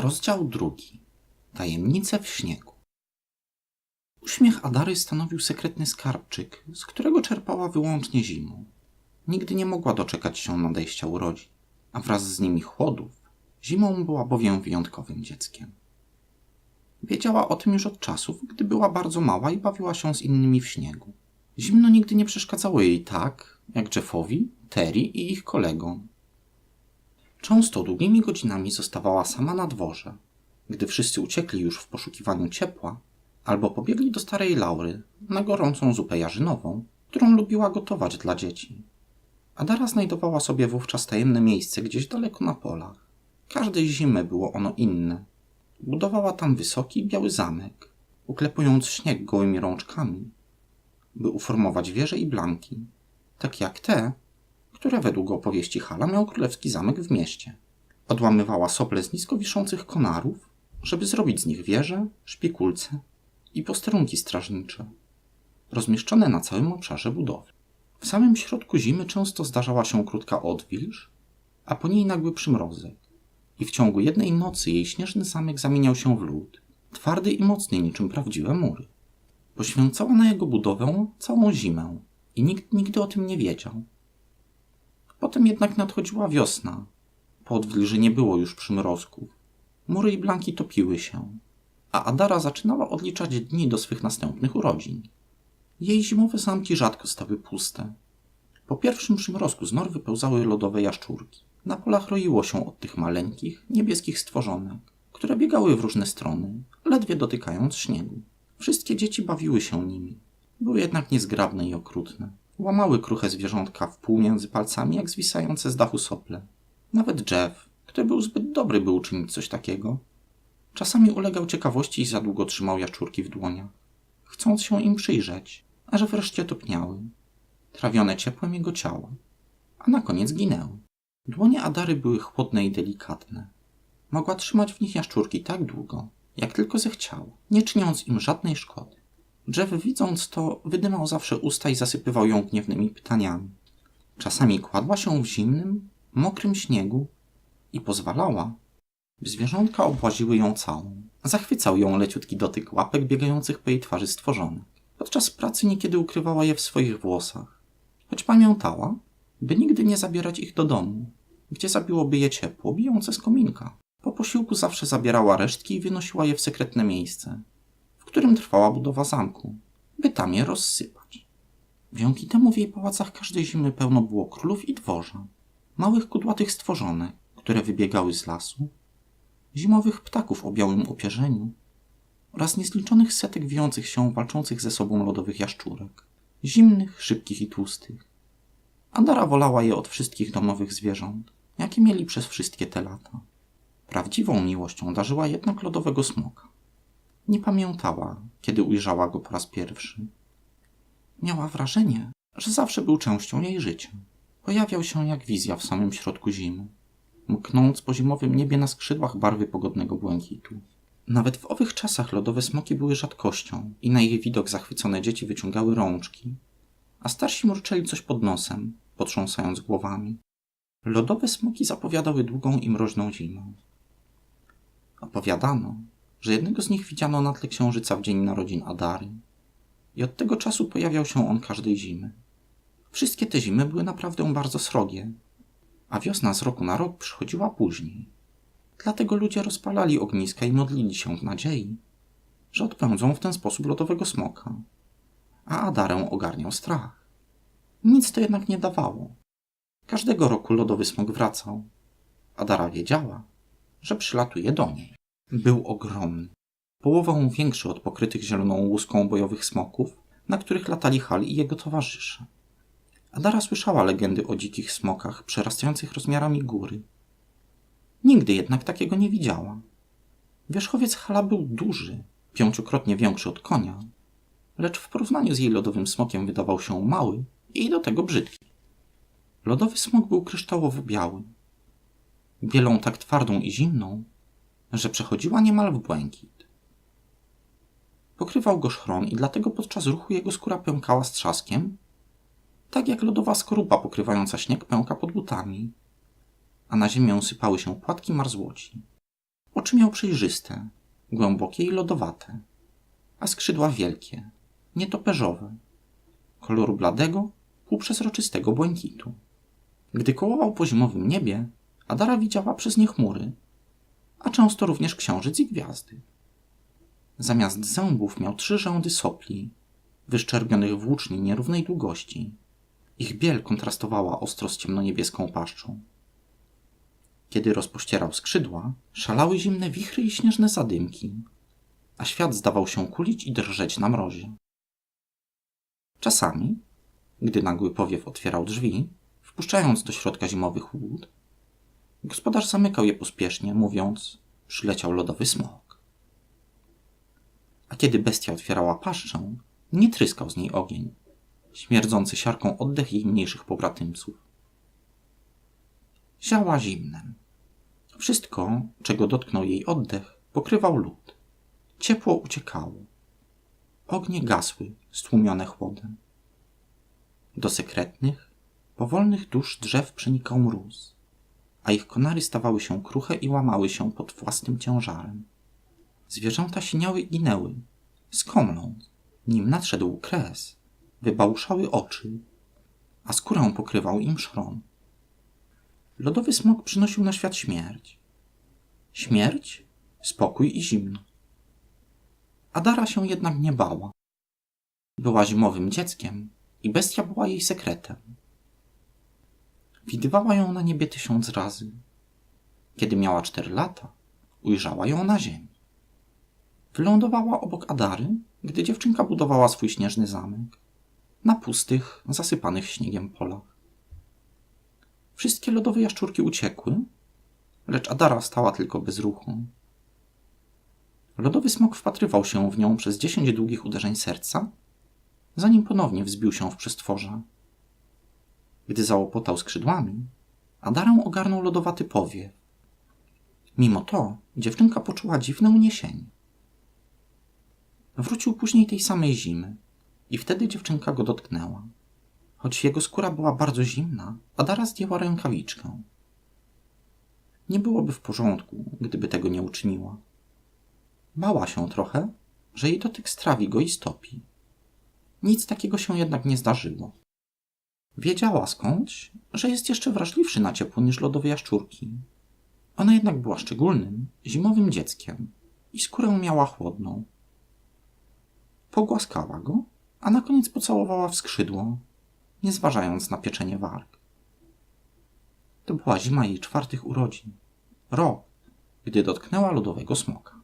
Rozdział drugi. Tajemnice w śniegu. Uśmiech Adary stanowił sekretny skarbczyk, z którego czerpała wyłącznie zimą. Nigdy nie mogła doczekać się nadejścia urodzin, a wraz z nimi chłodów. Zimą była bowiem wyjątkowym dzieckiem. Wiedziała o tym już od czasów, gdy była bardzo mała i bawiła się z innymi w śniegu. Zimno nigdy nie przeszkadzało jej tak, jak Jeffowi, Terry i ich kolegom. Często długimi godzinami zostawała sama na dworze, gdy wszyscy uciekli już w poszukiwaniu ciepła, albo pobiegli do starej Laury na gorącą zupę jarzynową, którą lubiła gotować dla dzieci. Adara znajdowała sobie wówczas tajemne miejsce gdzieś daleko na polach. Każdej zimy było ono inne. Budowała tam wysoki, biały zamek, uklepując śnieg gołymi rączkami, by uformować wieże i blanki, tak jak te, które według opowieści Hala miał królewski zamek w mieście. Odłamywała sople z nisko wiszących konarów, żeby zrobić z nich wieże, szpikulce i posterunki strażnicze, rozmieszczone na całym obszarze budowy. W samym środku zimy często zdarzała się krótka odwilż, a po niej nagły przymrozek. I w ciągu jednej nocy jej śnieżny zamek zamieniał się w lód, twardy i mocny niczym prawdziwe mury. Poświęcała na jego budowę całą zimę i nikt nigdy o tym nie wiedział. Potem jednak nadchodziła wiosna. Po odwilży nie było już przymrozków. Mury i blanki topiły się, a Adara zaczynała odliczać dni do swych następnych urodzin. Jej zimowe zamki rzadko stały puste. Po pierwszym przymrozku z nor wypełzały lodowe jaszczurki. Na polach roiło się od tych maleńkich, niebieskich stworzonek, które biegały w różne strony, ledwie dotykając śniegu. Wszystkie dzieci bawiły się nimi. Były jednak niezgrabne i okrutne. Łamały kruche zwierzątka w pół między palcami, jak zwisające z dachu sople. Nawet Jeff, który był zbyt dobry, by uczynić coś takiego, czasami ulegał ciekawości i za długo trzymał jaszczurki w dłoniach, chcąc się im przyjrzeć, aż wreszcie topniały, trawione ciepłem jego ciała, a na koniec ginęły. Dłonie Adary były chłodne i delikatne. Mogła trzymać w nich jaszczurki tak długo, jak tylko zechciała, nie czyniąc im żadnej szkody. Jeff widząc to, wydymał zawsze usta i zasypywał ją gniewnymi pytaniami. Czasami kładła się w zimnym, mokrym śniegu i pozwalała, by zwierzątka obłaziły ją całą. Zachwycał ją leciutki dotyk łapek biegających po jej twarzy stworzonek. Podczas pracy niekiedy ukrywała je w swoich włosach, choć pamiętała, by nigdy nie zabierać ich do domu, gdzie zabiłoby je ciepło, bijące z kominka. Po posiłku zawsze zabierała resztki i wynosiła je w sekretne miejsce, którym trwała budowa zamku, by tam je rozsypać. Wiąki temu w jej pałacach każdej zimy pełno było królów i dworza, małych kudłatych stworzonek, które wybiegały z lasu, zimowych ptaków o białym opierzeniu oraz niezliczonych setek wijących się, walczących ze sobą lodowych jaszczurek, zimnych, szybkich i tłustych. Adara wolała je od wszystkich domowych zwierząt, jakie mieli przez wszystkie te lata. Prawdziwą miłością darzyła jednak lodowego smoka. Nie pamiętała, kiedy ujrzała go po raz pierwszy. Miała wrażenie, że zawsze był częścią jej życia. Pojawiał się jak wizja w samym środku zimy, mknąc po zimowym niebie na skrzydłach barwy pogodnego błękitu. Nawet w owych czasach lodowe smoki były rzadkością i na ich widok zachwycone dzieci wyciągały rączki, a starsi murczeli coś pod nosem, potrząsając głowami. Lodowe smoki zapowiadały długą i mroźną zimę. Opowiadano, że jednego z nich widziano na tle księżyca w dzień narodzin Adary i od tego czasu pojawiał się on każdej zimy. Wszystkie te zimy były naprawdę bardzo srogie, a wiosna z roku na rok przychodziła później. Dlatego ludzie rozpalali ogniska i modlili się w nadziei, że odpędzą w ten sposób lodowego smoka, a Adarę ogarniał strach. Nic to jednak nie dawało. Każdego roku lodowy smok wracał. Adara wiedziała, że przylatuje do niej. Był ogromny, połową większy od pokrytych zieloną łuską bojowych smoków, na których latali Hal i jego towarzysze. Adara słyszała legendy o dzikich smokach przerastających rozmiarami góry. Nigdy jednak takiego nie widziała. Wierzchowiec Hala był duży, pięciokrotnie większy od konia, lecz w porównaniu z jej lodowym smokiem wydawał się mały i do tego brzydki. Lodowy smok był kryształowo biały, bielą tak twardą i zimną, że przechodziła niemal w błękit. Pokrywał go szchron i dlatego podczas ruchu jego skóra pękała z trzaskiem, tak jak lodowa skorupa pokrywająca śnieg pęka pod butami, a na ziemię sypały się płatki marzłoci. Oczy miał przejrzyste, głębokie i lodowate, a skrzydła wielkie, nietoperzowe, koloru bladego, półprzezroczystego błękitu. Gdy kołował po zimowym niebie, Adara widziała przez nie chmury, a często również księżyc i gwiazdy. Zamiast zębów miał trzy rzędy sopli, wyszczerbionych włóczni nierównej długości. Ich biel kontrastowała ostro z ciemnoniebieską paszczą. Kiedy rozpościerał skrzydła, szalały zimne wichry i śnieżne zadymki, a świat zdawał się kulić i drżeć na mrozie. Czasami, gdy nagły powiew otwierał drzwi, wpuszczając do środka zimowy chłód, gospodarz zamykał je pospiesznie, mówiąc: Przyleciał lodowy smok. A kiedy bestia otwierała paszczę, nie tryskał z niej ogień, śmierdzący siarką oddech jej mniejszych pobratymców. Ziała zimnem. Wszystko, czego dotknął jej oddech, pokrywał lód. Ciepło uciekało. Ognie gasły, stłumione chłodem. Do sekretnych, powolnych dusz drzew przenikał mróz, a ich konary stawały się kruche i łamały się pod własnym ciężarem. Zwierzęta siniały i ginęły, skomląc, nim nadszedł kres, wybałuszały oczy, a skórę pokrywał im szron. Lodowy smok przynosił na świat śmierć. Śmierć, spokój i zimno. Adara się jednak nie bała. Była zimowym dzieckiem i bestia była jej sekretem. Widywała ją na niebie tysiąc razy. Kiedy miała cztery lata, ujrzała ją na ziemi. Wylądowała obok Adary, gdy dziewczynka budowała swój śnieżny zamek na pustych, zasypanych śniegiem polach. Wszystkie lodowe jaszczurki uciekły, lecz Adara stała tylko bez ruchu. Lodowy smok wpatrywał się w nią przez dziesięć długich uderzeń serca, zanim ponownie wzbił się w przestworze. Gdy załopotał skrzydłami, Adarę ogarnął lodowaty powiew. Mimo to dziewczynka poczuła dziwne uniesienie. Wrócił później tej samej zimy i wtedy dziewczynka go dotknęła. Choć jego skóra była bardzo zimna, Adara zdjęła rękawiczkę. Nie byłoby w porządku, gdyby tego nie uczyniła. Bała się trochę, że jej dotyk strawi go i stopi. Nic takiego się jednak nie zdarzyło. Wiedziała skądś, że jest jeszcze wrażliwszy na ciepło niż lodowe jaszczurki. Ona jednak była szczególnym, zimowym dzieckiem i skórę miała chłodną. Pogłaskała go, a na koniec pocałowała w skrzydło, nie zważając na pieczenie warg. To była zima jej czwartych urodzin, rok, gdy dotknęła lodowego smoka.